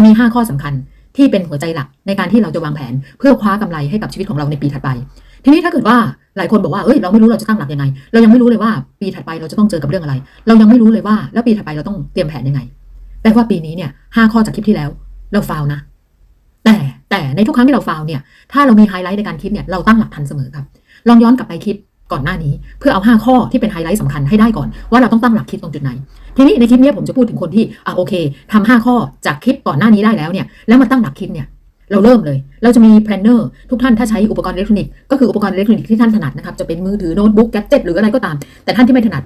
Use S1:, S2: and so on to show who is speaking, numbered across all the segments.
S1: จะมี 5 ข้อสำคัญที่เป็นหัวใจหลักในการที่เราจะวางแผน เพื่อคว้ากำไรให้กับชีวิตของเราในปีถัดไป ทีนี้ถ้าเกิดว่าหลายคนบอกว่าเอ้ยเราไม่รู้เราจะตั้งหลักยังไง เรายังไม่รู้เลยว่าปีถัดไปเราจะต้องเจอกับเรื่องอะไร เรายังไม่รู้เลยว่าแล้วปีถัดไปเราต้องเตรียมแผนยังไงแต่ว่าปีนี้เนี่ยห้าข้อจากคลิปที่แล้ว เราฟาวนะ แต่แต่ในทุกครั้งที่เราฟาวเนี่ย ถ้าเรามีไฮไลท์ในการคิดเนี่ยเราตั้งหลักทันเสมอครับ ลองย้อนกลับไปคิด ก่อนหน้านี้ เพื่อเอา 5 ข้อที่เป็นไฮไลท์สำคัญให้ได้ก่อน ว่าเราต้องตั้งหลักคิดตรงจุดไหน ทีนี้ในคลิปนี้ผมจะพูดถึงคนที่อะโอเคทำ5ข้อจากคลิปก่อนหน้านี้ได้แล้วเนี่ยแล้วมาตั้งหลักคิดเนี่ยเราเริ่มเลย เราจะมีแพลนเนอร์ทุกท่านถ้าใช้อุปกรณ์อิเล็กทรอนิกส์ก็คืออุปกรณ์อิเล็กทรอนิกส์ที่ท่านถนัดนะครับ จะเป็นมือถือโน้ตบุ๊กแกดเจ็ตหรืออะไรก็ตาม แต่ท่านที่ไม่ถนัด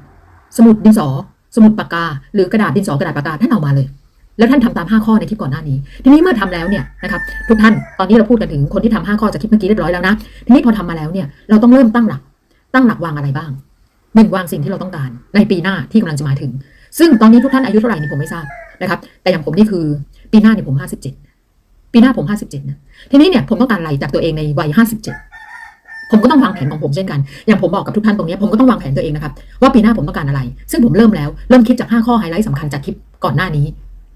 S1: สมุดดินสอ สมุดปากกา หรือกระดาษดินสอกระดาษปากกาท่านเอามาเลย แล้วท่านทำตาม 5 ข้อในคลิปก่อนหน้านี้ ทีนี้เมื่อทำแล้วเนี่ยนะครับทุกท่านตอนนี้เราพูดกันถึงคนที่ทำ5ข้อจากคลิปเมื่อกี้เรียบร้อยแล้วนะทีนี้พอทำมาแล้วเนี่ยเราต้องเริ่มตั้งหลัก ตั้งหลักวางอะไรบ้างหนึ่งวางสิ่งที่เราต้องการ ในปีหน้าที่กำลังจะมาถึง ซึ่งตอนนี้ทุกท่านอายุเท่าไหร่นี่ผมไม่ทราบนะครับ แต่อย่างผมนี่คือปีหน้าเนี่ยผมห้าสิบเจ็ดปีหน้าผมห้าสิบเจ็ดนะทีนี้เนี่ยผมต้องการอะไรจากตัวเองในวัยห้าสิบเจ็ดผมก็ต้องวางแผนของผมเช่นกัน อย่างผมบอกกับทุกท่านตรงนี้ผมก็ต้องวางแผนตัวเองนะครับ ว่าปีหน้าผมต้องการอะไร ซึ่งผมเริ่มแล้ว เริ่มคิดจาก 5 ข้อไฮไลท์สำคัญจากคลิปก่อนหน้านี้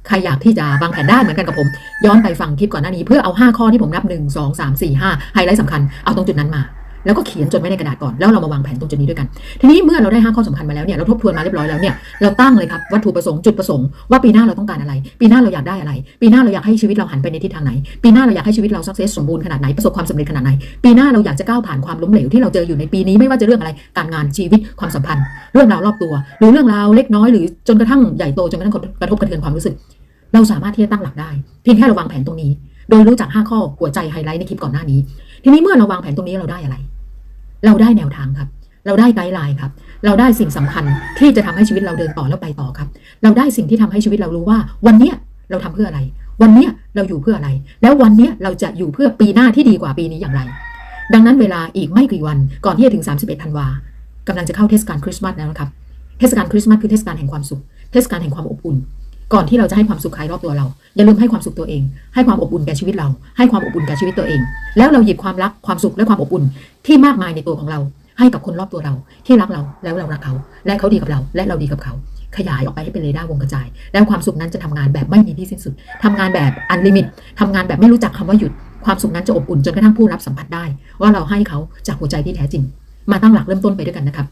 S1: ใครอยากที่จะวางแผนได้เหมือนกันกับผม ย้อนไปฟังคลิปก่อนหน้านี้เพื่อเอา 5 ข้อที่ผมนับ 1 2 3 4 5ไฮไลท์สำคัญเอาตรงจุดนั้นมา แล้วก็เขียนจดไว้ในกระดาษก่อนแล้วเรามาวางแผนตรงจุดนี้ด้วยกัน ทีนี้เมื่อเราได้5ข้อสำคัญมาแล้วเนี่ยเราทบทวนมาเรียบร้อยแล้วเนี่ยเราตั้งเลยครับวัตถุประสงค์จุดประสงค์ว่าปีหน้าเราต้องการอะไร ปีหน้าเราอยากได้อะไร ปีหน้าเราอยากให้ชีวิตเราหันไปในทิศทางไหน ปีหน้าเราอยากให้ชีวิตเราสักเซสสมบูรณ์ขนาดไหนประสบความสำเร็จขนาดไหน ปีหน้าเราอยากจะก้าวผ่านความล้มเหลวที่เราเจออยู่ในปีนี้ไม่ว่าจะเรื่องอะไรการงานชีวิตความสัมพันธ์ เรื่องราวรอบตัว หรือเรื่องราวเล็กน้อยหรือจนกระทั่งใหญ่โตจนกระทั่งกระทบกระเทือนความรู้สึก เราสามารถที่จะตั้งหลักได้เพียงแค่เราวางแผนตรงนี้ โดยรู้จัก 5 ข้อหัวใจไฮไลท์ในคลิปก่อนหน้านี้ ทีนี้เมื่อเราวางแผนตรงนี้เราได้อะไร เราได้แนวทางครับ เราได้ไกด์ไลน์ครับ เราได้สิ่งสำคัญที่จะทำให้ชีวิตเราเดินต่อแล้วไปต่อครับ เราได้สิ่งที่ทำให้ชีวิตเรารู้ว่า วันเนี้ยเราทำเพื่ออะไร วันเนี้ยเราอยู่เพื่ออะไร แล้ววันเนี้ยเราจะอยู่เพื่อปีหน้าที่ดีกว่าปีนี้อย่างไร ดังนั้นเวลาอีกไม่กี่วันก่อนที่จะถึง 31ธันวากำลังจะเข้าเทศกาลคริสต์มาสแล้วนะครับ เทศกาลคริสต์มาสคือเทศกาลแห่งความสุข เทศกาลแห่งความอบอุ่น ก่อนที่เราจะให้ความสุขใครรอบตัวเรา อย่าลืมให้ความสุขตัวเอง ให้ความอบอุ่นแก่ชีวิตเรา ให้ความอบอุ่นแก่ชีวิตตัวเอง แล้วเราหยิบความรักความสุขและความอบอุ่นที่มากมายในตัวของเรา ให้กับคนรอบตัวเรา ที่รักเราแล้วเรารักเขา และเขาดีกับเรา และเราดีกับเขา ขยายออกไปให้เป็นเรดาร์วงกระจาย แล้วความสุขนั้นจะทำงานแบบไม่มีที่สิ้นสุดทำงานแบบอันลิมิตทำงานแบบไม่รู้จักคำว่าหยุด ความสุขนั้นจะอบอุ่นจนกระทั่งผู้รับสัมผัสได้ ว่าเราให้เขาจากหัวใจที่แท้จริง มาตั้งหลักเริ่มต้นไปด้วยกันนะครับ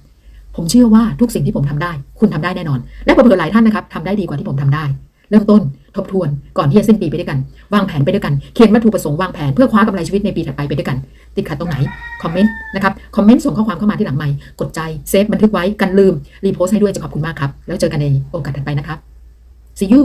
S1: ผมเชื่อว่าทุกสิ่งที่ผมทำได้ คุณทำได้แน่นอน และเผื่อหลายท่านนะครับทำได้ดีกว่าที่ผมทำได้ เริ่มต้นทบทวนก่อนที่จะสิ้นปีไปด้วยกัน วางแผนไปด้วยกัน เขียนวัตถุประสงค์วางแผนเพื่อคว้ากำไรชีวิตในปีถัดไปไปด้วยกัน ติดขัดตรงไหน คอมเมนต์นะครับ คอมเมนต์ส่งข้อความเข้ามาที่หลังไมค์กดใจ เซฟบันทึกไว้กันลืม รีโพสต์ให้ด้วยจะขอบคุณมากครับ แล้วเจอกันในโอกาสถัดไปนะครับ see you